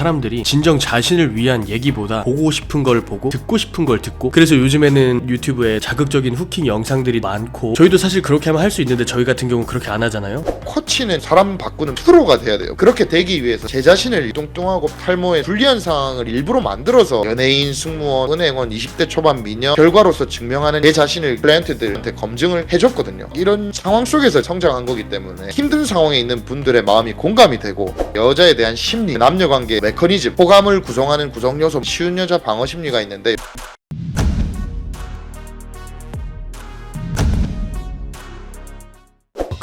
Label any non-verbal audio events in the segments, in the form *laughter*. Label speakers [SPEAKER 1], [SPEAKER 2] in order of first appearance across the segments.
[SPEAKER 1] 사람들이 진정 자신을 위한 얘기보다 보고 싶은 걸 보고 듣고 싶은 걸 듣고 그래서 요즘에는 유튜브에 자극적인 후킹 영상들이 많고 저희도 사실 그렇게 하면 할 수 있는데 저희 같은 경우는 그렇게 안 하잖아요.
[SPEAKER 2] 코치는 사람 바꾸는 프로가 돼야 돼요. 그렇게 되기 위해서 제 자신을 뚱뚱하고 탈모에 불리한 상황을 일부러 만들어서 연예인, 승무원, 은행원, 20대 초반 미녀 결과로서 증명하는 제 자신을 클라이언트들한테 검증을 해줬거든요. 이런 상황 속에서 성장한 거기 때문에 힘든 상황에 있는 분들의 마음이 공감이 되고 여자에 대한 심리, 남녀관계 메커니즘, 호감을 구성하는 구성 요소, 쉬운 여자 방어 심리가 있는데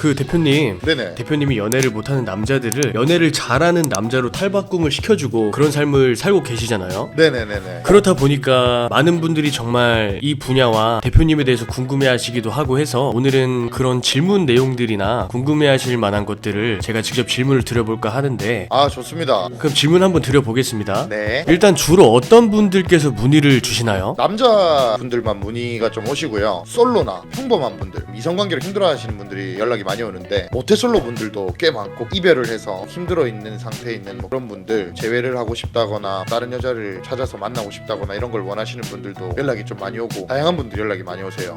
[SPEAKER 1] 그 대표님
[SPEAKER 2] 네네.
[SPEAKER 1] 대표님이 연애를 못하는 남자들을 연애를 잘하는 남자로 탈바꿈을 시켜주고 그런 삶을 살고 계시잖아요.
[SPEAKER 2] 네네네네.
[SPEAKER 1] 그렇다 보니까 많은 분들이 정말 이 분야와 대표님에 대해서 궁금해하시기도 하고 해서 오늘은 그런 질문 내용들이나 궁금해하실 만한 것들을 제가 직접 질문을 드려볼까 하는데
[SPEAKER 2] 아 좋습니다.
[SPEAKER 1] 그럼 질문 한번 드려보겠습니다.
[SPEAKER 2] 네.
[SPEAKER 1] 일단 주로 어떤 분들께서 문의를 주시나요?
[SPEAKER 2] 남자분들만 문의가 좀 오시고요. 솔로나 평범한 분들, 이성관계로 힘들어하시는 분들이 연락이 많이 오는데 모태솔로 분들도 꽤 많고 이별을 해서 힘들어 있는 상태에 있는 뭐 그런 분들 재회를 하고 싶다거나 다른 여자를 찾아서 만나고 싶다거나 이런 걸 원하시는 분들도 연락이 좀 많이 오고 다양한 분들이 연락이 많이 오세요.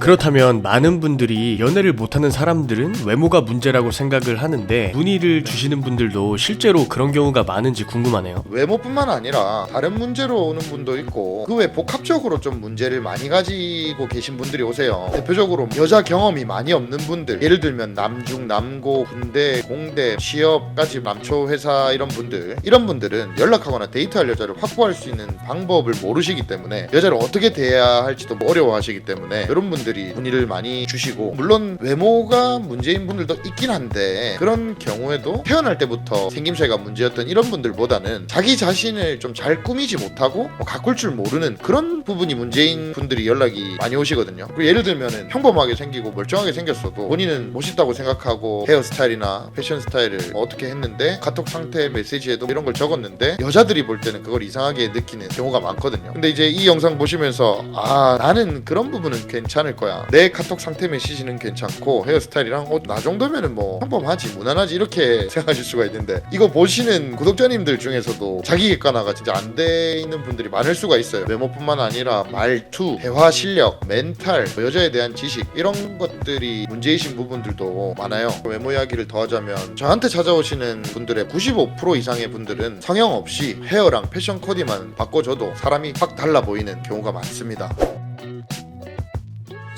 [SPEAKER 1] 그렇다면 많은 분들이 연애를 못하는 사람들은 외모가 문제라고 생각을 하는데 문의를 주시는 분들도 실제로 그런 경우가 많은지 궁금하네요.
[SPEAKER 2] 외모뿐만 아니라 다른 문제로 오는 분도 있고 그 외 복합적으로 좀 문제를 많이 가지고 계신 분들이 오세요. 대표적으로 여자 경험이 많이 없는 분들 예를 들면 남중, 남고, 군대, 공대, 취업까지 남초 회사 이런 분들 이런 분들은 연락하거나 데이트할 여자를 확보할 수 있는 방법을 모르시기 때문에 여자를 어떻게 대해야 할지도 뭐 어려워하시기 때문에 이런 분들 이 문의를 많이 주시고 물론 외모가 문제인 분들도 있긴 한데 그런 경우에도 태어날 때부터 생김새가 문제였던 이런 분들보다는 자기 자신을 좀 잘 꾸미지 못하고 뭐 가꿀 줄 모르는 그런 부분이 문제인 분들이 연락이 많이 오시거든요. 그리고 예를 들면은 평범하게 생기고 멀쩡하게 생겼어도 본인은 멋있다고 생각하고 헤어스타일이나 패션 스타일을 어떻게 했는데 카톡 상태 메시지에도 이런 걸 적었는데 여자들이 볼 때는 그걸 이상하게 느끼는 경우가 많거든요. 근데 이제 이 영상 보시면서 아 나는 그런 부분은 괜찮을 거야. 내 카톡 상태 메시지는 괜찮고 헤어스타일이랑 어, 나 정도면은 뭐 평범하지 무난하지 이렇게 생각하실 수가 있는데 이거 보시는 구독자님들 중에서도 자기 객관화가 진짜 안 돼 있는 분들이 많을 수가 있어요. 외모뿐만 아니라 말투, 대화 실력, 멘탈, 뭐 여자에 대한 지식 이런 것들이 문제이신 부분들도 많아요. 외모 이야기를 더 하자면 저한테 찾아오시는 분들의 95% 이상의 분들은 성형 없이 헤어랑 패션 코디만 바꿔줘도 사람이 확 달라 보이는 경우가 많습니다.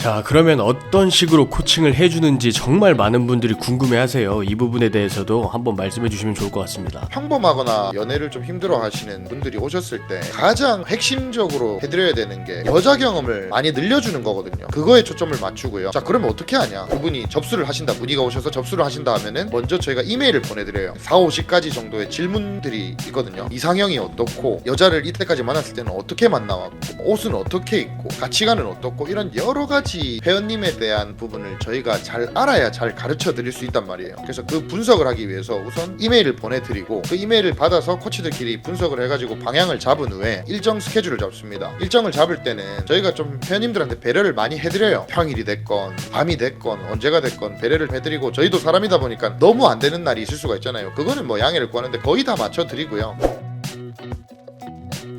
[SPEAKER 1] 자, 그러면 어떤 식으로 코칭을 해주는지 정말 많은 분들이 궁금해 하세요. 이 부분에 대해서도 한번 말씀해 주시면 좋을 것 같습니다.
[SPEAKER 2] 평범하거나 연애를 좀 힘들어 하시는 분들이 오셨을 때 가장 핵심적으로 해드려야 되는 게 여자 경험을 많이 늘려주는 거거든요. 그거에 초점을 맞추고요. 자, 그러면 어떻게 하냐? 그분이 접수를 하신다. 문의가 오셔서 접수를 하신다 하면은 먼저 저희가 이메일을 보내드려요. 4, 50가지 정도의 질문들이 있거든요. 이상형이 어떻고, 여자를 이때까지 만났을 때는 어떻게 만나왔고, 옷은 어떻게 입고, 가치관은 어떻고, 이런 여러 가지 회원님에 대한 부분을 저희가 잘 알아야 잘 가르쳐 드릴 수 있단 말이에요. 그래서 그 분석을 하기 위해서 우선 이메일을 보내드리고 그 이메일을 받아서 코치들끼리 분석을 해가지고 방향을 잡은 후에 일정 스케줄을 잡습니다. 일정을 잡을 때는 저희가 좀 회원님들한테 배려를 많이 해드려요. 평일이 됐건 밤이 됐건 언제가 됐건 배려를 해드리고 저희도 사람이다 보니까 너무 안 되는 날이 있을 수가 있잖아요. 그거는 뭐 양해를 구하는데 거의 다 맞춰 드리고요.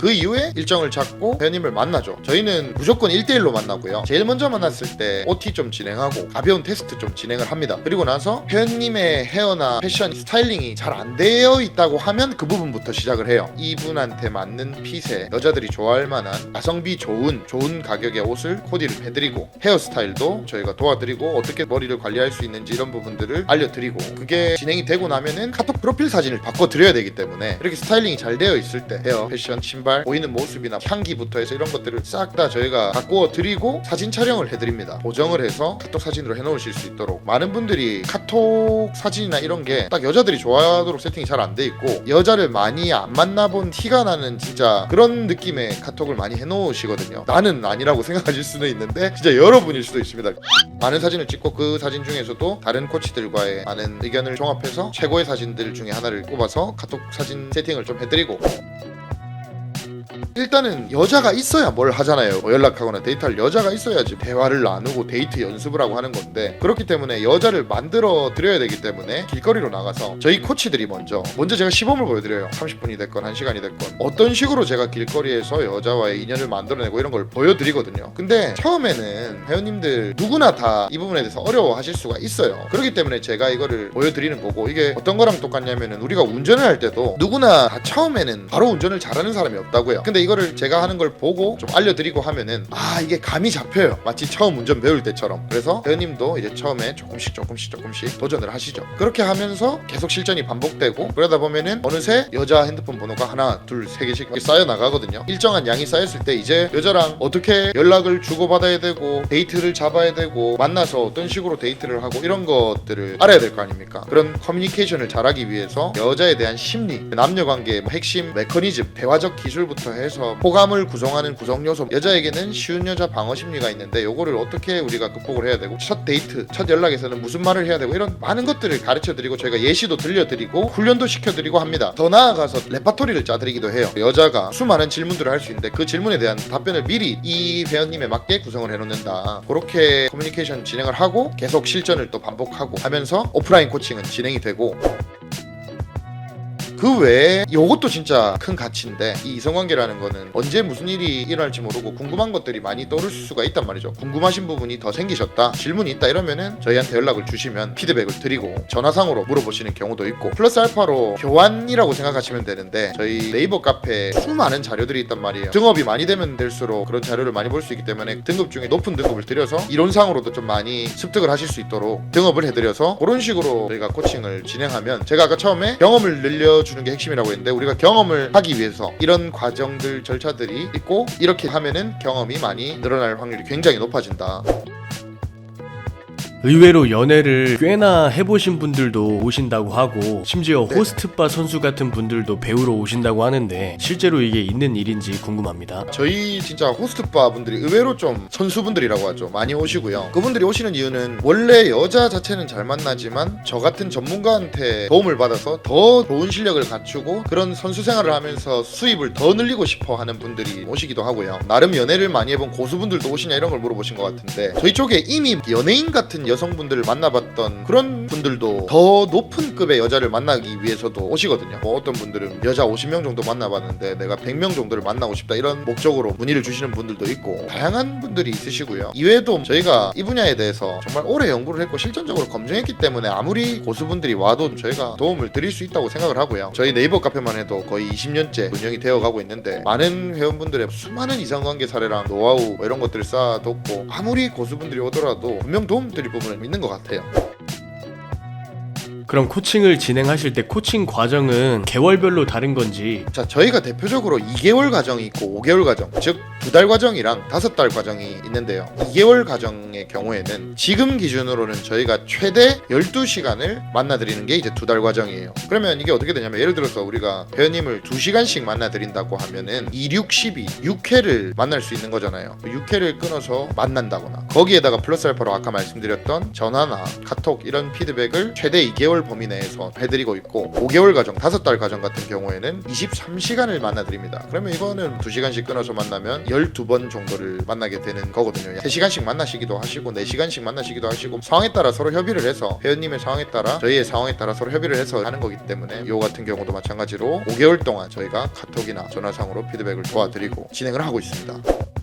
[SPEAKER 2] 그 이후에 일정을 잡고 회원님을 만나죠. 저희는 무조건 1대1로 만나고요. 제일 먼저 만났을 때 OT 좀 진행하고 가벼운 테스트 좀 진행을 합니다. 그리고 나서 회원님의 헤어나 패션 스타일링이 잘 안 되어 있다고 하면 그 부분부터 시작을 해요. 이분한테 맞는 핏에 여자들이 좋아할 만한 가성비 좋은 좋은 가격의 옷을 코디를 해드리고 헤어스타일도 저희가 도와드리고 어떻게 머리를 관리할 수 있는지 이런 부분들을 알려드리고 그게 진행이 되고 나면은 카톡 프로필 사진을 바꿔드려야 되기 때문에 이렇게 스타일링이 잘 되어 있을 때 헤어, 패션, 신발 보이는 모습이나 향기부터 해서 이런 것들을 싹 다 저희가 바꾸어 드리고 사진 촬영을 해드립니다. 보정을 해서 카톡 사진으로 해놓으실 수 있도록 많은 분들이 카톡 사진이나 이런 게 딱 여자들이 좋아하도록 세팅이 잘 안 돼 있고 여자를 많이 안 만나본 티가 나는 진짜 그런 느낌의 카톡을 많이 해놓으시거든요. 나는 아니라고 *laughs* 생각하실 수는 있는데 진짜 여러분일 수도 있습니다. 많은 사진을 찍고 그 사진 중에서도 다른 코치들과의 많은 의견을 종합해서 최고의 사진들 중에 하나를 꼽아서 카톡 사진 세팅을 좀 해드리고 일단은 여자가 있어야 뭘 하잖아요. 뭐 연락하거나 데이트할 여자가 있어야지 대화를 나누고 데이트 연습을 하고 하는 건데 그렇기 때문에 여자를 만들어 드려야 되기 때문에 길거리로 나가서 저희 코치들이 먼저 먼저 제가 시범을 보여드려요. 30분이 됐건 1시간이 됐건 어떤 식으로 제가 길거리에서 여자와의 인연을 만들어내고 이런 걸 보여드리거든요. 근데 처음에는 회원님들 누구나 다 이 부분에 대해서 어려워하실 수가 있어요. 그렇기 때문에 제가 이거를 보여드리는 거고 이게 어떤 거랑 똑같냐면은 우리가 운전을 할 때도 누구나 다 처음에는 바로 운전을 잘하는 사람이 없다고요. 근데 이거를 제가 하는 걸 보고 좀 알려드리고 하면은 아 이게 감이 잡혀요. 마치 처음 운전 배울 때처럼. 그래서 회원님도 이제 처음에 조금씩 조금씩 조금씩 도전을 하시죠. 그렇게 하면서 계속 실전이 반복되고 그러다 보면은 어느새 여자 핸드폰 번호가 하나 둘 세 개씩 쌓여 나가거든요. 일정한 양이 쌓였을 때 이제 여자랑 어떻게 연락을 주고받아야 되고 데이트를 잡아야 되고 만나서 어떤 식으로 데이트를 하고 이런 것들을 알아야 될 거 아닙니까? 그런 커뮤니케이션을 잘하기 위해서 여자에 대한 심리, 남녀 관계의 뭐 핵심 메커니즘, 대화적 기술부터 해서 호감을 구성하는 구성 요소. 여자에게는 쉬운 여자 방어 심리가 있는데 요거를 어떻게 우리가 극복을 해야 되고 첫 데이트, 첫 연락에서는 무슨 말을 해야 되고 이런 많은 것들을 가르쳐 드리고 저희가 예시도 들려드리고 훈련도 시켜드리고 합니다. 더 나아가서 레파토리를 짜드리기도 해요. 여자가 수많은 질문들을 할 수 있는데 그 질문에 대한 답변을 미리 이 회원님에 맞게 구성을 해놓는다. 그렇게 커뮤니케이션 진행을 하고 계속 실전을 또 반복하고 하면서 오프라인 코칭은 진행이 되고 그 외에 이것도 진짜 큰 가치인데 이 이성관계라는 거는 언제 무슨 일이 일어날지 모르고 궁금한 것들이 많이 떠오를 수가 있단 말이죠. 궁금하신 부분이 더 생기셨다 질문이 있다 이러면은 저희한테 연락을 주시면 피드백을 드리고 전화상으로 물어보시는 경우도 있고 플러스 알파로 교환이라고 생각하시면 되는데 저희 네이버 카페에 수많은 자료들이 있단 말이에요. 등업이 많이 되면 될수록 그런 자료를 많이 볼 수 있기 때문에 등급 중에 높은 등급을 드려서 이론상으로도 좀 많이 습득을 하실 수 있도록 등업을 해드려서 그런 식으로 저희가 코칭을 진행하면 제가 아까 처음에 경험을 늘려주 는 게 핵심이라고 했는데 우리가 경험을 하기 위해서 이런 과정들 절차들이 있고 이렇게 하면은 경험이 많이 늘어날 확률이 굉장히 높아진다.
[SPEAKER 1] 의외로 연애를 꽤나 해보신 분들도 오신다고 하고 심지어
[SPEAKER 2] 네.
[SPEAKER 1] 호스트바 선수 같은 분들도 배우러 오신다고 하는데 실제로 이게 있는 일인지 궁금합니다.
[SPEAKER 2] 저희 진짜 호스트바 분들이 의외로 좀 선수분들이라고 하죠. 많이 오시고요. 그분들이 오시는 이유는 원래 여자 자체는 잘 만나지만 저 같은 전문가한테 도움을 받아서 더 좋은 실력을 갖추고 그런 선수 생활을 하면서 수입을 더 늘리고 싶어 하는 분들이 오시기도 하고요. 나름 연애를 많이 해본 고수분들도 오시냐 이런 걸 물어보신 것 같은데 저희 쪽에 이미 연예인 같은 여성분들을 만나봤던 그런 분들도 더 높은 급의 여자를 만나기 위해서도 오시거든요. 뭐 어떤 분들은 여자 50명 정도 만나봤는데 내가 100명 정도를 만나고 싶다 이런 목적으로 문의를 주시는 분들도 있고 다양한 분들이 있으시고요. 이외에도 저희가 이 분야에 대해서 정말 오래 연구를 했고 실전적으로 검증했기 때문에 아무리 고수분들이 와도 저희가 도움을 드릴 수 있다고 생각을 하고요. 저희 네이버 카페만 해도 거의 20년째 운영이 되어 가고 있는데 많은 회원분들의 수많은 이성관계 사례랑 노하우 뭐 이런 것들을 쌓아뒀고 아무리 고수분들이 오더라도 분명 도움 드릴 부분 은 있는 것 같아요.
[SPEAKER 1] 그럼 코칭을 진행하실 때 코칭 과정은 개월별로 다른 건지
[SPEAKER 2] 자, 저희가 대표적으로 2개월 과정이 있고 5개월 과정, 즉 두 달 과정이랑 다섯 달 과정이 있는데요. 2개월 과정의 경우에는 지금 기준으로는 저희가 최대 12시간을 만나드리는 게 이제 두 달 과정이에요. 그러면 이게 어떻게 되냐면 예를 들어서 우리가 회원님을 2시간씩 만나드린다고 하면은 2, 6, 12, 6회를 만날 수 있는 거잖아요. 6회를 끊어서 만난다거나 거기에다가 플러스 알파로 아까 말씀드렸던 전화나 카톡 이런 피드백을 최대 2개월 범위 내에서 해드리고 있고 5개월 과정, 다섯 달 과정 같은 경우에는 23시간을 만나드립니다. 그러면 이거는 2시간씩 끊어서 만나면 12번 정도를 만나게 되는 거거든요. 3시간씩 만나시기도 하시고 4시간씩 만나시기도 하시고 상황에 따라 서로 협의를 해서 회원님의 상황에 따라 저희의 상황에 따라 서로 협의를 해서 하는 거기 때문에 요 같은 경우도 마찬가지로 5개월 동안 저희가 카톡이나 전화상으로 피드백을 도와드리고 진행을 하고 있습니다.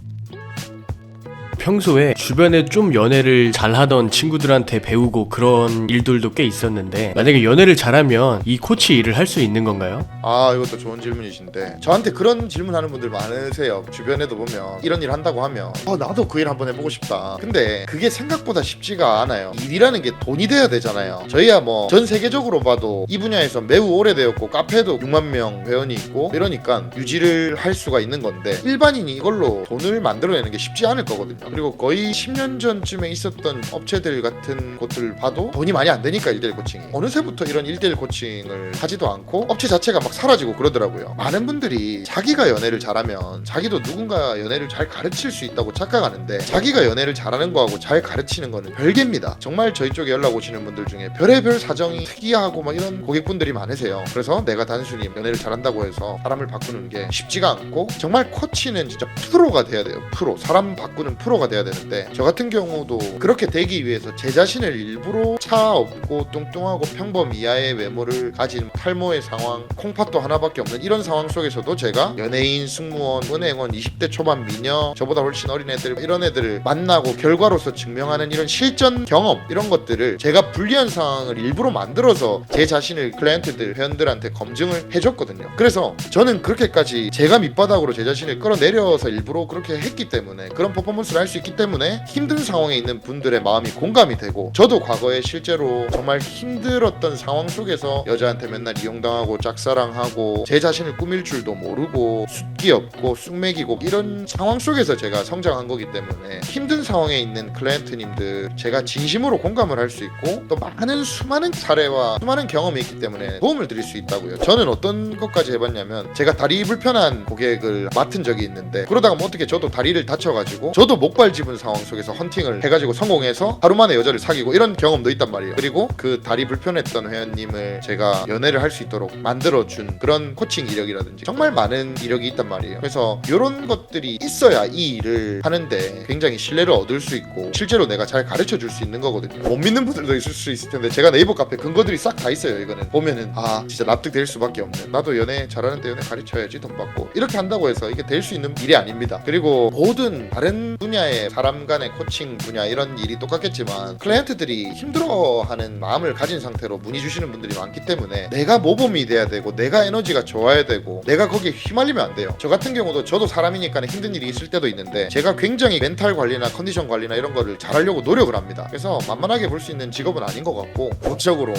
[SPEAKER 1] 평소에 주변에 좀 연애를 잘하던 친구들한테 배우고 그런 일들도 꽤 있었는데 만약에 연애를 잘하면 이 코치 일을 할 수 있는 건가요?
[SPEAKER 2] 아 이것도 좋은 질문이신데 저한테 그런 질문하는 분들 많으세요. 주변에도 보면 이런 일 한다고 하면. 어 나도 그 일 한번 해보고 싶다. 근데 그게 생각보다 쉽지가 않아요. 일이라는 게 돈이 돼야 되잖아요. 저희야 뭐 전 세계적으로 봐도 이 분야에서 매우 오래되었고 카페도 6만 명 회원이 있고 이러니까 유지를 할 수가 있는 건데 일반인이 이걸로 돈을 만들어내는 게 쉽지 않을 거거든요 그리고 거의 10년 전쯤에 있었던 업체들 같은 곳들 봐도 돈이 많이 안 되니까 1대1 코칭이 어느새부터 이런 1대1 코칭을 하지도 않고 업체 자체가 막 사라지고 그러더라고요. 많은 분들이 자기가 연애를 잘하면 자기도 누군가 연애를 잘 가르칠 수 있다고 착각하는데 자기가 연애를 잘하는 거하고 잘 가르치는 거는 별개입니다. 정말 저희 쪽에 연락 오시는 분들 중에 별의별 사정이 특이하고 막 이런 고객분들이 많으세요. 그래서 내가 단순히 연애를 잘한다고 해서 사람을 바꾸는 게 쉽지가 않고 정말 코치는 진짜 프로가 돼야 돼요. 프로. 사람 바꾸는 프로 가 돼야 되는데 저 같은 경우도 그렇게 되기 위해서 제 자신을 일부러 차 없고 뚱뚱하고 평범 이하의 외모를 가진 탈모의 상황, 콩팥도 하나밖에 없는 이런 상황 속에서도 제가 연예인, 승무원, 은행원, 20대 초반 미녀, 저보다 훨씬 어린 애들 이런 애들을 만나고 결과로서 증명하는 이런 실전 경험 이런 것들을 제가 불리한 상황을 일부러 만들어서 제 자신을 클라이언트들 회원들한테 검증을 해줬거든요. 그래서 저는 그렇게까지 제가 밑바닥으로 제 자신을 끌어내려서 일부러 그렇게 했기 때문에 그런 퍼포먼스를 할수 있기 때문에 힘든 상황에 있는 분들의 마음이 공감이 되고 저도 과거에 실제로 정말 힘들었던 상황 속에서 여자한테 맨날 이용당하고 짝사랑하고 제 자신을 꾸밀 줄도 모르고 숫기 없고 쑥맥이고 이런 상황 속에서 제가 성장한 거기 때문에 힘든 상황에 있는 클라이언트님들 제가 진심으로 공감을 할 수 있고 또 많은 수많은 사례와 수많은 경험이 있기 때문에 도움을 드릴 수 있다고요. 저는 어떤 것까지 해봤냐면 제가 다리 불편한 고객을 맡은 적이 있는데 그러다가 뭐 어떻게 저도 다리를 다쳐가지고 저도 목발 집은 상황 속에서 헌팅을 해가지고 성공해서 하루 만에 여자를 사귀고 이런 경험도 있단 말이에요. 그리고 그 다리 불편했던 회원님을 제가 연애를 할 수 있도록 만들어준 그런 코칭 이력이라든지 정말 많은 이력이 있단 말이에요. 그래서 이런 것들이 있어야 이 일을 하는데 굉장히 신뢰를 얻을 수 있고 실제로 내가 잘 가르쳐 줄 수 있는 거거든요. 못 믿는 분들도 있을 수 있을 텐데 제가 네이버 카페 근거들이 싹 다 있어요. 이거는 보면은 아 진짜 납득될 수밖에 없네. 나도 연애 잘하는데 연애 가르쳐야지 돈 받고 이렇게 한다고 해서 이게 될 수 있는 일이 아닙니다. 그리고 모든 다른 분야 의 사람 간의 코칭 분야 이런 일이 똑같겠지만 클라이언트들이 힘들어하는 마음을 가진 상태로 문의 주시는 분들이 많기 때문에 내가 모범이 돼야 되고 내가 에너지가 좋아야 되고 내가 거기에 휘말리면 안 돼요. 저 같은 경우도 저도 사람이니까 힘든 일이 있을 때도 있는데 제가 굉장히 멘탈 관리나 컨디션 관리나 이런 거를 잘하려고 노력을 합니다. 그래서 만만하게 볼 수 있는 직업은 아닌 것 같고 법적으로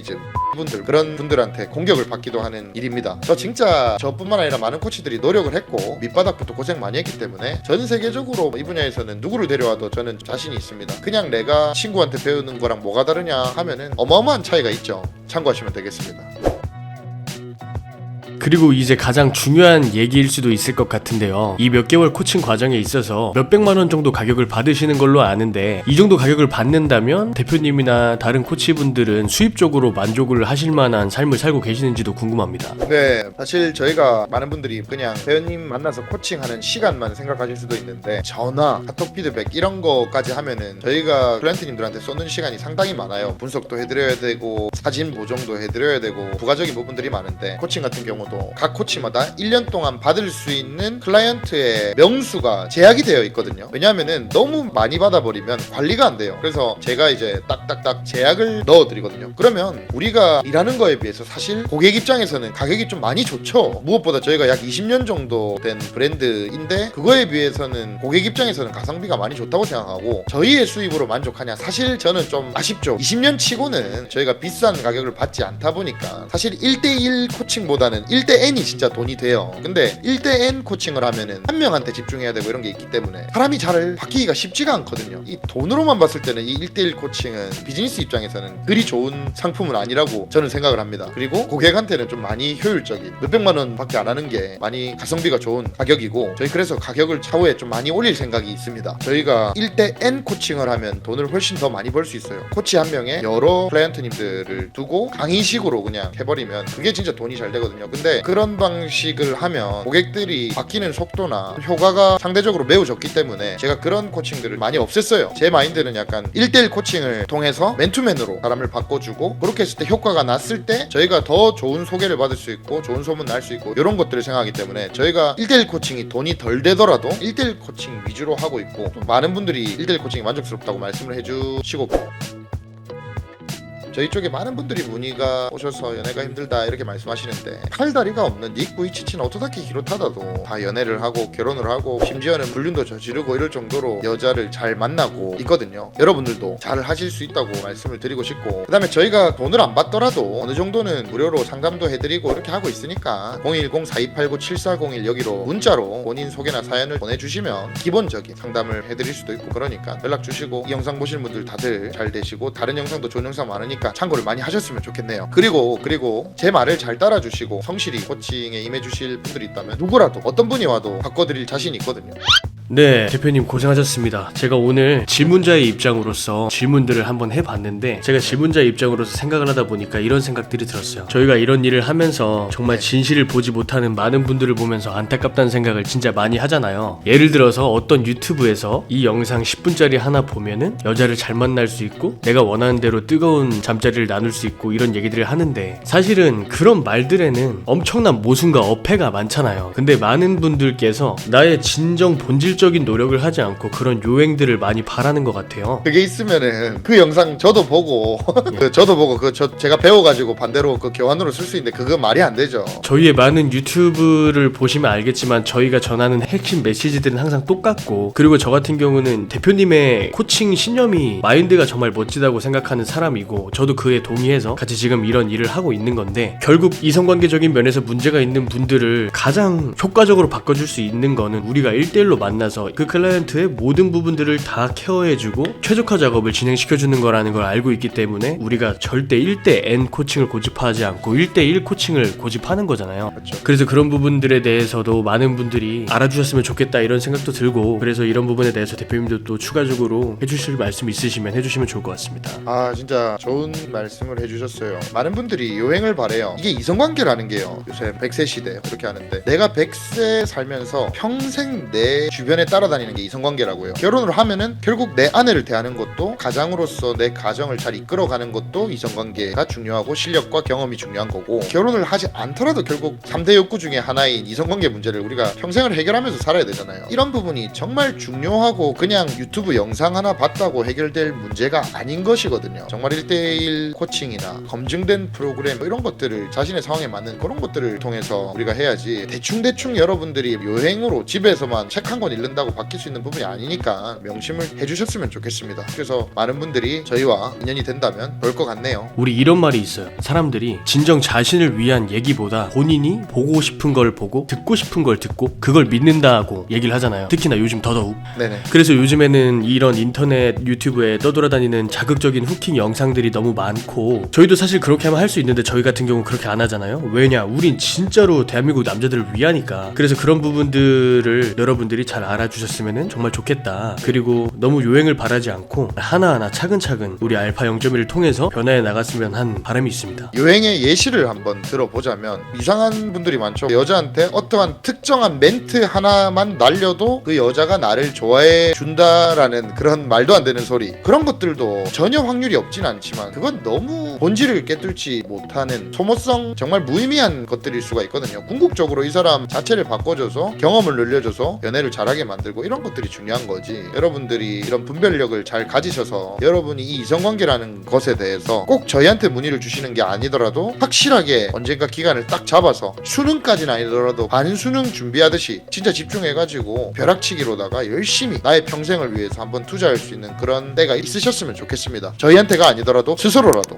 [SPEAKER 2] 이제 분들 그런 분들한테 공격을 받기도 하는 일입니다. 저 진짜 저뿐만 아니라 많은 코치들이 노력을 했고 밑바닥부터 고생 많이 했기 때문에 전 세계적으로 이 분야에서는 누구를 데려와도 저는 자신이 있습니다. 그냥 내가 친구한테 배우는 거랑 뭐가 다르냐 하면은 어마어마한 차이가 있죠. 참고하시면 되겠습니다.
[SPEAKER 1] 그리고 이제 가장 중요한 얘기일 수도 있을 것 같은데요. 이 몇 개월 코칭 과정에 있어서 몇백만 원 정도 가격을 받으시는 걸로 아는데 이 정도 가격을 받는다면 대표님이나 다른 코치분들은 수입적으로 만족을 하실 만한 삶을 살고 계시는지도 궁금합니다.
[SPEAKER 2] 네, 사실 저희가 많은 분들이 그냥 회원님 만나서 코칭하는 시간만 생각하실 수도 있는데 전화, 카톡 피드백 이런 거까지 하면은 저희가 클라이언트님들한테 쏘는 시간이 상당히 많아요. 분석도 해드려야 되고 사진 보정도 해드려야 되고 부가적인 부분들이 많은데 코칭 같은 경우도 각 코치마다 1년 동안 받을 수 있는 클라이언트의 명수가 제약이 되어 있거든요. 왜냐하면은 너무 많이 받아버리면 관리가 안 돼요. 그래서 제가 이제 딱딱딱 제약을 넣어드리거든요. 그러면 우리가 일하는 거에 비해서 사실 고객 입장에서는 가격이 좀 많이 좋죠. 무엇보다 저희가 약 20년 정도 된 브랜드인데 그거에 비해서는 고객 입장에서는 가성비가 많이 좋다고 생각하고 저희의 수입으로 만족하냐 사실 저는 좀 아쉽죠. 20년 치고는 저희가 비싼 가격을 받지 않다 보니까 사실 1대1 코칭보다는 1 대-N이 진짜 돈이 돼요. 근데 1대-N 코칭을 하면은 한 명한테 집중해야 되고 이런 게 있기 때문에 사람이 잘 바뀌기가 쉽지가 않거든요. 이 돈으로만 봤을 때는 이 1대1 코칭은 비즈니스 입장에서는 그리 좋은 상품은 아니라고 저는 생각을 합니다. 그리고 고객한테는 좀 많이 효율적인 몇백만 원밖에 안 하는 게 많이 가성비가 좋은 가격이고 저희 그래서 가격을 차후에 좀 많이 올릴 생각이 있습니다. 저희가 1대-N 코칭을 하면 돈을 훨씬 더 많이 벌 수 있어요. 코치 한 명에 여러 클라이언트님들을 두고 강의식으로 그냥 해버리면 그게 진짜 돈이 잘 되거든요. 근데 그런 방식을 하면 고객들이 바뀌는 속도나 효과가 상대적으로 매우 적기 때문에 제가 그런 코칭들을 많이 없앴어요. 제 마인드는 약간 1대1 코칭을 통해서 맨투맨으로 사람을 바꿔주고 그렇게 했을 때 효과가 났을 때 저희가 더 좋은 소개를 받을 수 있고 좋은 소문 날 수 있고 이런 것들을 생각하기 때문에 저희가 1대1 코칭이 돈이 덜 되더라도 1대1 코칭 위주로 하고 있고 좀 많은 분들이 1대1 코칭이 만족스럽다고 말씀을 해주시고 저희 쪽에 많은 분들이 문의가 오셔서 연애가 힘들다 이렇게 말씀하시는데 팔다리가 없는 닉 부이치치는 오토다키 히로타다도 다 연애를 하고 결혼을 하고 심지어는 불륜도 저지르고 이럴 정도로 여자를 잘 만나고 있거든요. 여러분들도 잘 하실 수 있다고 말씀을 드리고 싶고 그 다음에 저희가 돈을 안 받더라도 어느 정도는 무료로 상담도 해드리고 이렇게 하고 있으니까 010-4289-7401 여기로 문자로 본인 소개나 사연을 보내주시면 기본적인 상담을 해드릴 수도 있고 그러니까 연락 주시고 이 영상 보시는 분들 다들 잘 되시고 다른 영상도 좋은 영상 많으니까 참고를 많이 하셨으면 좋겠네요. 그리고 그리고 제 말을 잘 따라주시고 성실히 코칭에 임해주실 분들이 있다면 누구라도 어떤 분이 와도 바꿔드릴 자신이 있거든요.
[SPEAKER 1] 네, 대표님 고생하셨습니다. 제가 오늘 질문자의 입장으로서 질문들을 한번 해봤는데 제가 질문자의 입장으로서 생각을 하다 보니까 이런 생각들이 들었어요. 저희가 이런 일을 하면서 정말 진실을 보지 못하는 많은 분들을 보면서 안타깝다는 생각을 진짜 많이 하잖아요. 예를 들어서 어떤 유튜브에서 이 영상 10분짜리 하나 보면은 여자를 잘 만날 수 있고 내가 원하는 대로 뜨거운 잠자리를 나눌 수 있고 이런 얘기들을 하는데 사실은 그런 말들에는 엄청난 모순과 어폐가 많잖아요. 근데 많은 분들께서 나의 진정 본질적인 노력을 하지 않고 그런 요행들을 많이 바라는 것 같아요.
[SPEAKER 2] 그게 있으면은 그 영상 저도 보고 *laughs* 그 저도 보고 그 저 제가 배워가지고 반대로 그 교환으로 쓸 수 있는데 그거 말이 안 되죠.
[SPEAKER 1] 저희의 많은 유튜브를 보시면 알겠지만 저희가 전하는 핵심 메시지들은 항상 똑같고 그리고 저 같은 경우는 대표님의 코칭 신념이 마인드가 정말 멋지다고 생각하는 사람이고 저도 그에 동의해서 같이 지금 이런 일을 하고 있는 건데 결국 이성관계적인 면에서 문제가 있는 분들을 가장 효과적으로 바꿔줄 수 있는 거는 우리가 1대1로 만나서 그 클라이언트의 모든 부분들을 다 케어해주고 최적화 작업을 진행시켜주는 거라는 걸 알고 있기 때문에 우리가 절대 1대 N 코칭을 고집하지 않고 1대1 코칭을 고집하는 거잖아요.
[SPEAKER 2] 그렇죠.
[SPEAKER 1] 그래서 그런 부분들에 대해서도 많은 분들이 알아주셨으면 좋겠다 이런 생각도 들고 그래서 이런 부분에 대해서 대표님도 또 추가적으로 해주실 말씀 있으시면 해주시면 좋을 것 같습니다.
[SPEAKER 2] 아 진짜 좋은 말씀을 해주셨어요. 많은 분들이 요행을 바래요. 이게 이성관계라는 게요. 요새 100세 시대 그렇게 하는데 내가 100세 살면서 평생 내 주변에 따라다니는 게 이성관계라고요. 결혼을 하면은 결국 내 아내를 대하는 것도 가장으로서 내 가정을 잘 이끌어가는 것도 이성관계가 중요하고 실력과 경험이 중요한 거고 결혼을 하지 않더라도 결국 3대 욕구 중에 하나인 이성관계 문제를 우리가 평생을 해결하면서 살아야 되잖아요. 이런 부분이 정말 중요하고 그냥 유튜브 영상 하나 봤다고 해결될 문제가 아닌 것이거든요. 정말 1대1 코칭이나 검증된 프로그램 뭐 이런 것들을 자신의 상황에 맞는 그런 것들을 통해서 우리가 해야지 대충대충 여러분들이 요행으로 집에서만 책 한 권 읽는다고 바뀔 수 있는 부분이 아니니까 명심을 해주셨으면 좋겠습니다. 그래서 많은 분들이 저희와 인연이 된다면 볼 것 같네요.
[SPEAKER 1] 우리 이런 말이 있어요. 사람들이 진정 자신을 위한 얘기보다 본인이 보고 싶은 걸 보고 듣고 싶은 걸 듣고 그걸 믿는다고 얘기를 하잖아요. 특히나 요즘 더더욱.
[SPEAKER 2] 네네.
[SPEAKER 1] 그래서 요즘에는 이런 인터넷 유튜브에 떠돌아다니는 자극적인 후킹 영상들이 너무 많고 저희도 사실 그렇게 하면 할 수 있는데 저희 같은 경우는 그렇게 안 하잖아요 왜냐 우린 진짜로 대한민국 남자들을 위하니까 그래서 그런 부분들을 여러분들이 잘 알아주셨으면 정말 좋겠다 그리고 너무 요행을 바라지 않고 하나하나 차근차근 우리 알파 0.1을 통해서 변화해 나갔으면 한 바람이 있습니다
[SPEAKER 2] 요행의 예시를 한번 들어보자면 이상한 분들이 많죠. 여자한테 어떠한 특정한 멘트 하나만 날려도 그 여자가 나를 좋아해 준다라는 그런 말도 안 되는 소리. 그런 것들도 전혀 확률이 없진 않지만 그건 너무 본질을 깨뚫지 못하는 소모성 정말 무의미한 것들일 수가 있거든요. 궁극적으로 이 사람 자체를 바꿔줘서 경험을 늘려줘서 연애를 잘하게 만들고 이런 것들이 중요한 거지. 여러분들이 이런 분별력을 잘 가지셔서 여러분이 이 이성관계라는 것에 대해서 꼭 저희한테 문의를 주시는 게 아니더라도 확실하게 언젠가 기간을 딱 잡아서 수능까지는 아니더라도 반수능 준비하듯이 진짜 집중해가지고 벼락치기로다가 열심히 나의 평생을 위해서 한번 투자할 수 있는 그런 때가 있으셨으면 좋겠습니다. 저희한테가 아니더라도 チュソロラと。